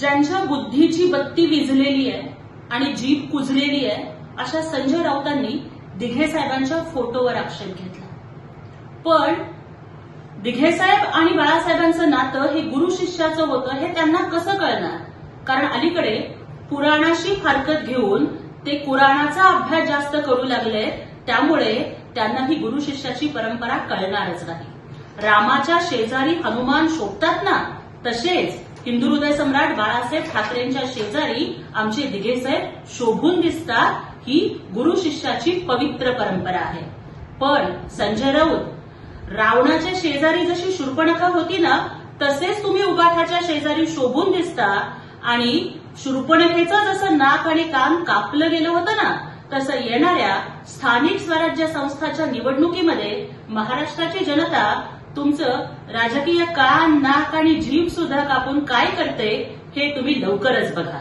ज्यांच्या बुद्धीची बत्ती विझलेली आहे आणि जीप कुजलेली आहे अशा संजय राऊतांनी दिघे साहेबांच्या फोटोवर आक्षेप घेतला. पण दिघे साहेब आणि बाळासाहेबांचं नातं हे गुरु शिष्याचं होतं हे त्यांना कसं कळणार? कारण अलीकडे पुराणाशी फारकत घेऊन ते कुराणाचा अभ्यास जास्त करू लागले त्यामुळे त्यांना ही गुरु शिष्याची परंपरा कळणारच नाही. रामाच्या शेजारी हनुमान शोभतात ना तसेच हिंदू हृदय सम्राट बाळासाहेब ठाकरेंच्या शेजारी आमचे दिघेसाहेब शोभून दिसतात. ही गुरु शिष्याची पवित्र परंपरा आहे. पण संजय राऊत रावणाच्या शेजारी जशी शूर्पणखा होती ना तसेच तुम्ही उगाठाच्या शेजारी शोभून दिसता. आणि शूर्पणखेचं जसं नाक आणि कान कापलं गेलं होतं ना तसं येणाऱ्या स्थानिक स्वराज्य संस्थाच्या निवडणुकीमध्ये महाराष्ट्राची जनता तुमचं राजकीय कान नाक आणि जीभ सुद्धा कापून काय करते हे तुम्ही लवकरच बघा.